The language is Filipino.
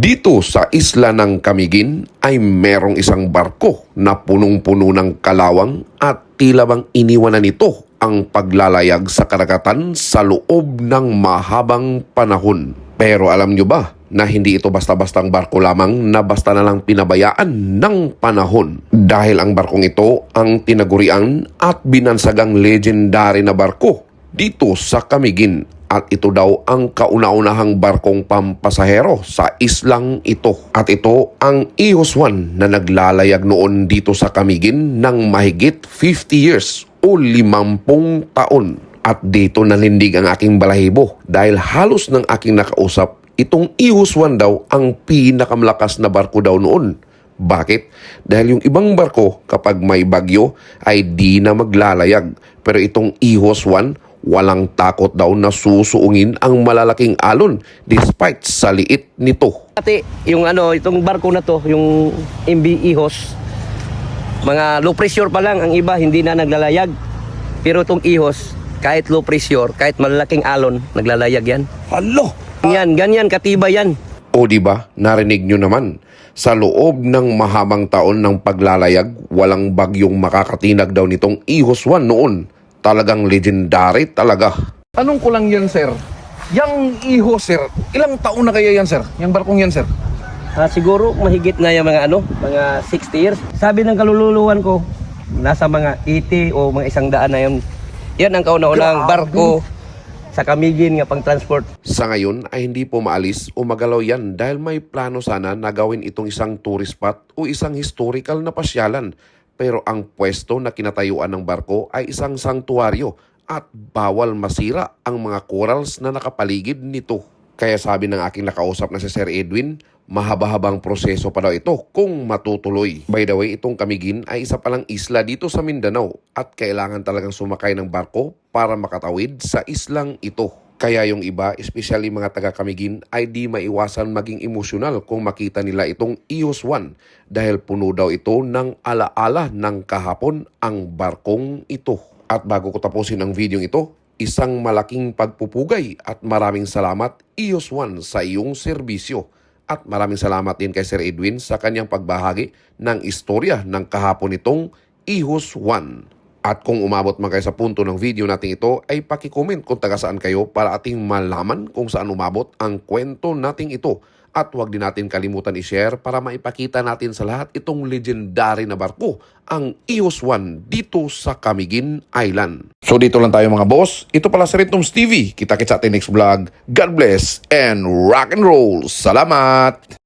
Dito sa isla ng Camiguin ay merong isang barko na punong-puno ng kalawang at tila bang iniwanan nito ang paglalayag sa karagatan sa loob ng mahabang panahon. Pero alam nyo ba na hindi ito basta-bastang barko lamang na basta na lang pinabayaan ng panahon? Dahil ang barkong ito ang tinagurian at binansagang legendary na barko dito sa Camiguin at ito daw ang kauna-unahang barkong pampasahero sa islang ito. At ito ang Ios 1 na naglalayag noon dito sa Camiguin ng mahigit 50 years o 50 taon. At dito nalindig ang aking balahibo dahil halos ng aking nakausap itong Ios 1 daw ang pinakamalakas na barko daw noon. Bakit? Dahil yung ibang barko kapag may bagyo ay di na maglalayag. Pero itong Ihos 1 walang takot daw na susuungin ang malalaking alon despite sa liit nito. Dati, yung ano, itong barko na to, yung MB Ihos, mga low pressure pa lang ang iba, hindi na naglalayag. Pero itong Ihos, kahit low pressure, kahit malalaking alon, naglalayag yan. Halo! Yan, ganyan, katibay yan. O di ba, narinig nyo naman, sa loob ng mahabang taon ng paglalayag, walang bagyong makakatinag daw nitong Ihos 1 noon. Talagang legendary talaga. Tanong ko lang yan, sir. Yang iho, sir, ilang taon na kaya yan, sir? Yang barkong yan, sir? Ah, siguro mahigit na yung mga ano, mga 60 years. Sabi ng kalululuwan ko, nasa mga 80 o mga isang daan na yun. Yan ang kauna-unang barko sa Camiguin nga pang transport. Sa ngayon ay hindi po maalis o magalaw yan dahil may plano sana na gawin itong isang tourist spot o isang historical na pasyalan. Pero ang pwesto na kinatayuan ng barko ay isang sanktuaryo at bawal masira ang mga corals na nakapaligid nito. Kaya sabi ng aking nakausap na si Sir Edwin, mahaba-habang proseso pa daw ito kung matutuloy. By the way, itong Camiguin ay isa palang isla dito sa Mindanao at kailangan talagang sumakay ng barko para makatawid sa islang ito. Kaya yung iba, especially mga taga Camiguin, ay di maiwasan maging emosyonal kung makita nila itong Ios 1 dahil puno daw ito ng alaala ng kahapon ang barkong ito. At bago ko tapusin ang video ito, isang malaking pagpupugay at maraming salamat Ios 1 sa iyong serbisyo. At maraming salamat din kay Sir Edwin sa kanyang pagbahagi ng istorya ng kahapon itong Ihos 1. At kung umabot man kayo sa punto ng video natin ito, ay pakicomment kung taga saan kayo para ating malaman kung saan umabot ang kwento nating ito. At huwag din natin kalimutan i-share para maipakita natin sa lahat itong legendary na barko, ang Ios 1 dito sa Camiguin Island. So dito lang tayo mga boss. Ito pala si Rentoms TV. Kita-kits sa ating next vlog. God bless and rock and roll. Salamat!